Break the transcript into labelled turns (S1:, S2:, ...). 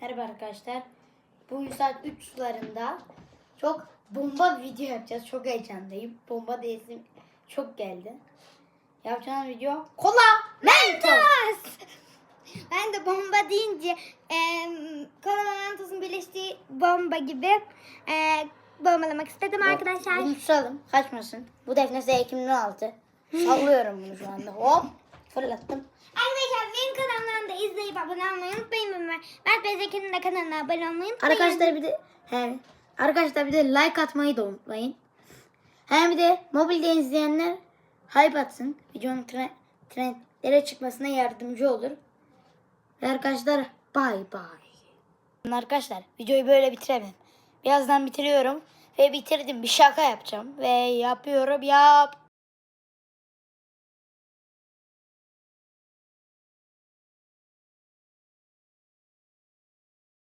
S1: Merhaba arkadaşlar. Bugün saat 3 sularında çok bomba bir video yapacağız. Çok heyecanlıyım. Bomba değilsin çok geldi. Yapacağım video kola mentos.
S2: Ben de bomba deyince e, kola mantosun birleştiği bomba gibi e, bombalamak istedim arkadaşlar.
S1: Bunu tutalım kaçmasın. Bu Defne Z2016 altı. Sallıyorum bunu şu anda. Hop fırlattım.
S2: Arkadaşlar abone olmayı unutmayın. Mert Bezeki'nin de kanalına abone olmayı unutmayın.
S1: Arkadaşlar bir de he, arkadaşlar bir de like atmayı da unutmayın. Hem de mobilde izleyenler hype atsın. Videonun tre- trendlere çıkmasına yardımcı olur. Ve arkadaşlar bay bay. Arkadaşlar videoyu böyle bitiremem. Birazdan bitiriyorum ve bitirdim. Bir şaka yapacağım ve yapıyorum yap.